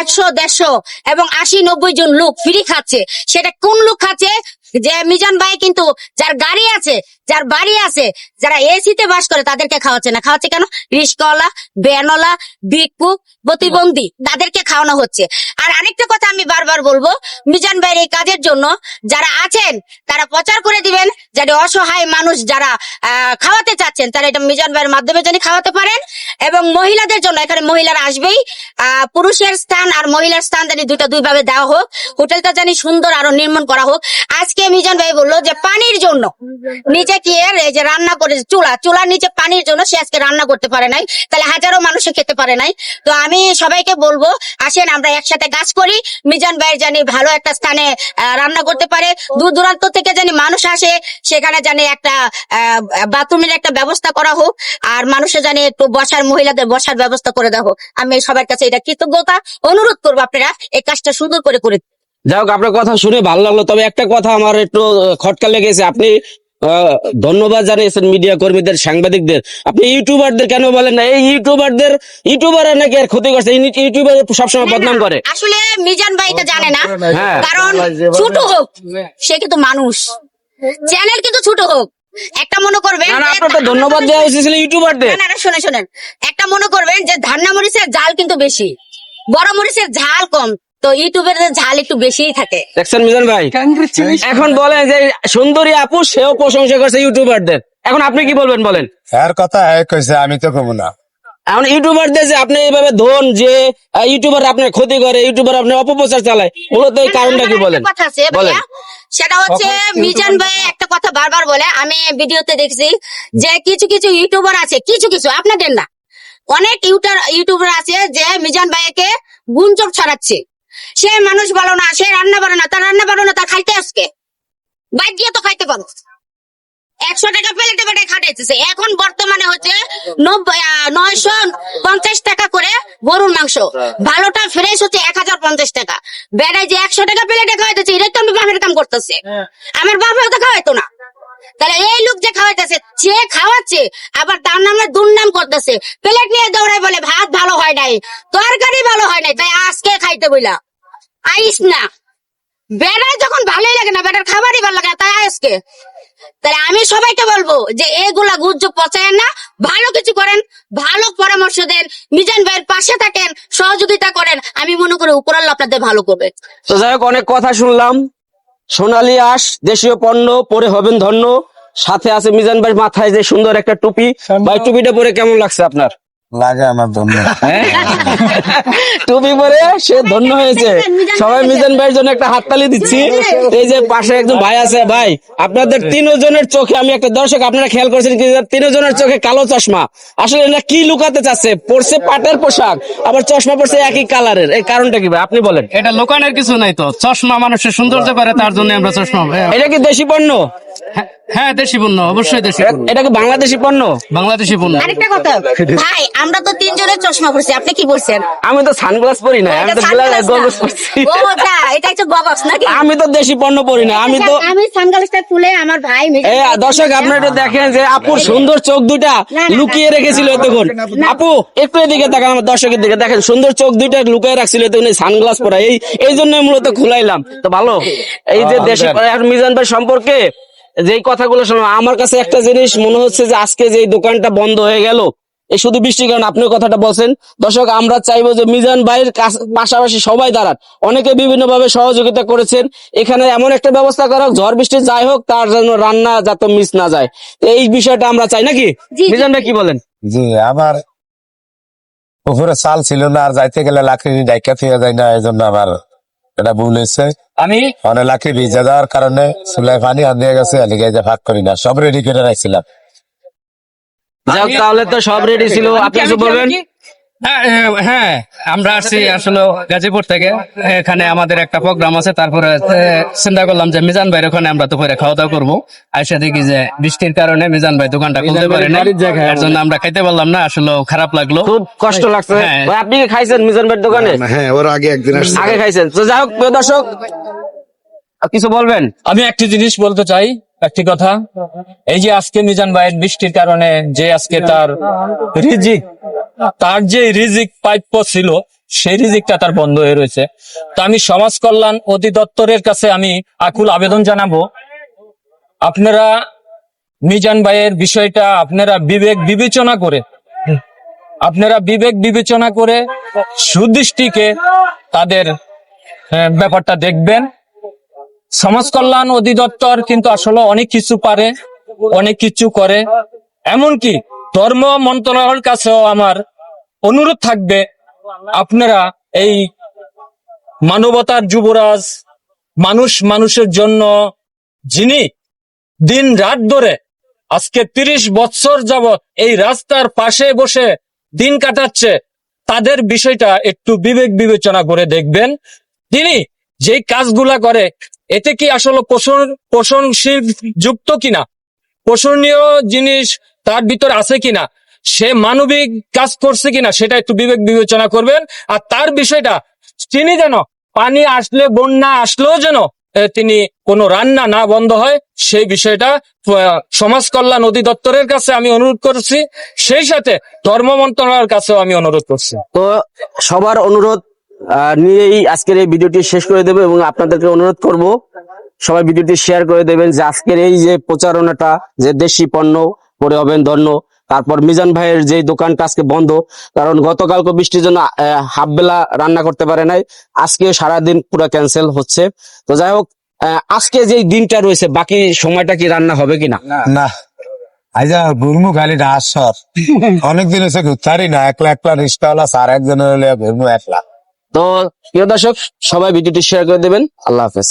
একশো দেড়শো এবং আশি নব্বই জন লোক ফ্রি খাচ্ছে। সেটা কোন লোক খাচ্ছে? যে মিজান ভাই কিন্তু যার গাড়ি আছে, যার বাড়ি আছে, যারা এসিতে বাস করে তাদেরকে খাওয়াচ্ছে না। খাওয়াচ্ছে কেন? রিস্কওয়ালা, ব্যানওয়ালা ভিক্ষুক প্রতিবন্ধী, তাদেরকে খাওয়ানো হচ্ছে। আর আরেকটা কথা আমি বারবার বলব, মিজান ভাইয়ের এই কাজের জন্য যারা আছেন, তারা প্রচার করে দিবেন যাতে অসহায় মানুষ যারা খাওয়াতে চাচ্ছেন, তারা এটা মিজান ভাইয়ের মাধ্যমে জানি খাওয়াতে পারেন এবং মহিলাদের জন্য, এখানে মহিলারা আসবেই পুরুষের স্থান আর মহিলার স্থান জানি দুইটা দুই ভাবে দেওয়া হোক, হোটেলটা জানি সুন্দর আরও নির্মাণ করা হোক। আজকে মিজান ভাই বলল যে পানির জন্য। নিচে কি এই যে রান্না করে চুলা, চুলার নিচে পানির জন্য সে আজকে রান্না করতে পারে নাই, তাহলে হাজারো মানুষে খেতে পারে নাই। তো আমি সবাইকে বলব, আসেন আমরা একসাথে কাজ করি, মিজান ভাই জানি ভালো একটা স্থানে রান্না করতে পারে। দূর দূরান্ত থেকে জানি মানুষ আসে, সেখানে জানি একটা বাথরুমের একটা ব্যবস্থা করা হোক, আর মানুষে জানি একটু বসার, মহিলাদের বসার ব্যবস্থা করে দেওয়া হোক। আমি সবার কাছে এটা কৃতজ্ঞতা অনুরোধ করব আপনারা এই কাজটা সুন্দর করে করে। যাই হোক আপনার কথা শুনে ভালো লাগল তবে একটা কথা আমার একটু খটকা লেগেছে আপনি আহ, ধন্যবাদ জানিয়েছেন মিডিয়া কর্মীদের সাংবাদিকদের আপনি ইউটিউবারদের কেন বলেন না এই ইউটিউবারদের ইউটিউবাররা নাকি আর ক্ষতি করছে ইউটিউবার সবসময় বদনাম করে আসলে মিজান ভাই এটা জানে না হ্যাঁ। কারণ ছোট হোক সে কিন্তু মানুষ চ্যানেল কিন্তু ছোট হোক একটা মনে করবেন না না তো ধন্যবাদ দেওয়া উচিত ছিল ইউটিউবারদের না, না, না, শোনেন শোনেন একটা মনে করবেন যে ধান্না মরিচের ঝাল কিন্তু বেশি বড় মরিচের ঝাল কম তো ইউটিউবের ঝাল একটু বেশিই থাকে। দেখছেন মিজান ভাই? এখন বলেন যে সুন্দরী আপু সেও প্রশংসা করছে ইউটিউবারদের। এখন আপনি কি বলবেন বলেন? এর কথা এক কইছে আমি তো কমু না। এখন ইউটিউবারদের যে আপনি এইভাবে ধন যে ইউটিউবার আপনার ক্ষতি করে ইউটিউবার আপনার অপপ্রচার চালায় মূলত এই কারণটা কি বলেন? কথা আছে বলেন। সেটা হচ্ছে মিজান ভাই একটা কথা বারবার বলে আমি ভিডিওতে দেখছি যে কিছু কিছু ইউটিউবার আছে কিছু কিছু আপনাদের না অনেক ইউটার ইউটিউবার আছে যে মিজান ভাইকে গুঞ্চক ছড়াচ্ছে। সে মানুষ ভালো না সে রান্না পারে না তার রান্না পারো না তার খাইতে আজকে। বাইক দিয়ে তো খাইতে পারো। একশো টাকা প্লেটে বেটে খাটাইতেছে এখন বর্তমানে হচ্ছে নয়শো পঞ্চাশ টাকা করে গরুর মাংস। ভালোটা ফ্রেশ হচ্ছে এক হাজার পঞ্চাশ টাকা। বেড়ায় যে একশো টাকা প্লেটে খাওয়াইতেছে এটা তো আমি বাপের কাম করতেছে। আমার বাপেও তো খাওয়াইতো না। তাহলে এই লোক যে খাওয়াইতেছে, সে খাওয়াচ্ছে, আবার তার নামে দুর্নাম করতেছে। প্লেট নিয়ে দৌড়াই বলে, ভাত ভালো হয় নাই, তরকারি ভালো হয় নাই, তাই আজকে খাইতে বইলা। আইস না। বেড়ায় যখন ভালোই লাগে না বেটার খাবারই ভালো লাগে তাই আজকে। তাহলে আমি সবাইকে বলব যে, এগুলা গুজ্জব পচায়েন না, ভালো কিছু করেন, ভালো পরামর্শ দেন, মিজান ভাইয়ের পাশে থাকেন, সহযোগিতা করেন, আমি মনে করি উপরাল্লা আপনাদের ভালো করবে। তো যাই হোক, অনেক কথা শুনলাম। সোনালী আস দেশীয় পণ্য পরে হবেন ধন্য। সাথে আছে মিজান ভাই মাথায় যে সুন্দর একটা টুপি। বা টুপিটা পরে কেমন লাগছে আপনার? লাগে আমার ধন্য। হ্যাঁ? টুপি পরে সে ধন্য হয়েছে। সবাই মিজান ভাইয়ের জন্য একটা হাততালি দিচ্ছি। এই যে পাশে একজন ভাই আছে ভাই আপনাদের তিনজনের চোখে আমি একটা দর্শক আপনারা খেয়াল করেছেন কি তিনজনের চোখে কালো চশমা। আসলে এটা কি লুকাতে চাচ্ছে? পড়ছে পাটের পোশাক আবার চশমা পড়ছে একই কালারের। এই কারণটা কি ভাই? আপনি বলেন। এটা লোকানের কিছু নাই তো। চশমা মানুষের সৌন্দর্য করে তার জন্য আমরা চশমা এটা কি দেশি পণ্য? হ্যাঁ, দেশি পণ্য অবশ্যই দেশি পণ্য। এটা কি বাংলাদেশি পণ্য? বাংলাদেশি পণ্য। আরেকটা কথা ভাই আমরা তো তিনজনের চশমা পড়ছি আপনি কি বলছেন আমি তো সানগ্লাস পরি না আমি তো গগলস পরছি। ও যা, এটা হচ্ছে গগস নাকি? আমি তো দেশি পণ্য পরি না আমি তো আমি সানগ্লাসটা খুলে আমার ভাই দর্শক আপনারা একটু দেখেন যে আপুর সুন্দর চোখ না, লুকিয়ে রেখেছিল দেখুন আপু একটু এদিকে দেখেন আমার দর্শকের দিকে দেখেন সুন্দর চোখ দুইটা লুকিয়ে রাখছিল এই সানগ্লাস পরা। এই এই জন্য মূলত খুলাইলাম। তো ভালো? এই যে দেশি এখন মিজান ভাই সম্পর্কে যে কথাগুলো শোনো আমার কাছে একটা জিনিস মনে হচ্ছে যে আজকে যে দোকানটা বন্ধ হয়ে গেল এই শুধু বৃষ্টির কারণে আপনি কথাটা বলছেন। দর্শক আমরা চাইব যে মিজান ভাইয়ের পাশাপাশি সবাই দাঁড়ান। অনেকে বিভিন্ন ভাবে সহযোগিতা করেছেন। এখানে এমন একটা ব্যবস্থা করা হোক ঝড় বৃষ্টি যাই হোক তার জন্য রান্না যাতে মিস না যায়। তো এই বিষয়টা আমরা চাই নাকি। মিজান ভাই কি বলেন? জি আমার উপরে চাল ছিল না আর যাইতে গেলে লাকড়ি ডাইকা থেকে যায় না এই জন্য আমার এটা ভুল হয়েছে। আমি অনেক লাকড়ি ভিজে যাওয়ার কারণে চুলায় পানি আনিয়ে গেছে এই যে ভাগ করি না সব রেডি করে রাখছিলাম তাহলে তো সব রেডি ছিল। আপনি কিছু বলবেন? হ্যাঁ, হ্যাঁ, হ্যাঁ আমরা আসছি আসলে গাজীপুর থেকে। এখানে আমাদের একটা প্রোগ্রাম আছে তারপরে চিন্তা করলাম যে মিজান ভাইয়ের ওখানে আমরা দুপুরে খাওয়া দাওয়া করব। আইসা দেখি যে বৃষ্টির কারণে মিজান ভাই দোকানটা খুলতে পারে না এর জন্য আমরা খাইতে পারলাম না আসলে খারাপ লাগল। খুব কষ্ট লাগছে। হ্যাঁ। আপনি খাইছেন মিজান ভাইয়ের দোকানে? হ্যাঁ ওর আগে একদিন আগে খাইছেন। তো যাই হোক প্রিয় দর্শক কিছু বলবেন? আমি একটি জিনিস বলতে চাই একটি কথা। এই যে আজকে মিজান ভাইয়ের বৃষ্টির কারণে যে আজকে তার রিজিক তার যে রিজিক প্রাপ্য ছিল সেই রিজিকটা তার বন্ধ হয়ে রয়েছে। তো আমি সমাজ কল্যাণ অধিদপ্তরের কাছে আমি আকুল আবেদন জানাব। আপনারা মিজান ভাইয়ের বিষয়টা আপনারা বিবেক বিবেচনা করে আপনারা বিবেক বিবেচনা করে সুদৃষ্টিকে তাদের আহ, ব্যাপারটা দেখবেন। সমাজ কল্যাণ অধিদপ্তর কিন্তু আসলে অনেক কিছু পারে, অনেক কিছু করে। এমনকি ধর্ম মন্ত্রণালয়ের কাছেও আমার অনুরোধ থাকবে, আপনারা এই মানবতার যুবরাজ, মানুষ মানুষের জন্য যিনি দিন রাত ধরে আজকে তিরিশ বছর যাবৎ এই রাস্তার পাশে বসে দিন কাটাচ্ছে, তাদের বিষয়টা একটু বিবেক বিবেচনা করে দেখবেন। তিনি যেই কাজগুলা করে এতে কি আসলে পোষণ, পোষণশীল যুক্ত কিনা? পোষণীয় জিনিস তার ভিতর আছে কিনা? সে মানবিক কাজ করছে কিনা সেটা একটু বিবেক বিবেচনা করবেন। আর তার বিষয়টা, তিনি যেন পানি আসলে, বন্যা আসলেও যেন তিনি কোনো রান্না না বন্ধ হয়, সেই বিষয়টা সমাজ কল্যাণ অধিদপ্তরের কাছে আমি অনুরোধ করছি। সেই সাথে ধর্ম মন্ত্রণালয়ের কাছেও আমি অনুরোধ করছি। তো সবার অনুরোধ নিয়েই আজকের এই ভিডিওটি শেষ করে দেবো এবং আপনাদেরকে অনুরোধ করব, সবাই ভিডিওটি শেয়ার করে দেবেন যে আজকের এই যে প্রচারণাটা, যে দেশি পণ্য, পরে হবেন ধন্য তারপর মিজান ভাইয়ের যে দোকানটা আজকে বন্ধ, কারণ গতকালকে বৃষ্টির জন্য হাফ বেলা রান্না করতে পারে নাই, আজকে সারাদিন পুরো ক্যান্সেল হচ্ছে। তো যাই হোক আজকে যে দিনটা রয়েছে, বাকি সময়টা কি রান্না হবে কিনা? না। আইজা ঘুরমু খালি না অনেকদিন হয়েছে ঘুরতারি না, একলা একলা রিস্কাওয়ালা সার একজনের হলে ঘুরমু একলা। তো প্রিয় দর্শক সবাই ভিডিওটি শেয়ার করে দেবেন। আল্লাহ হাফেজ।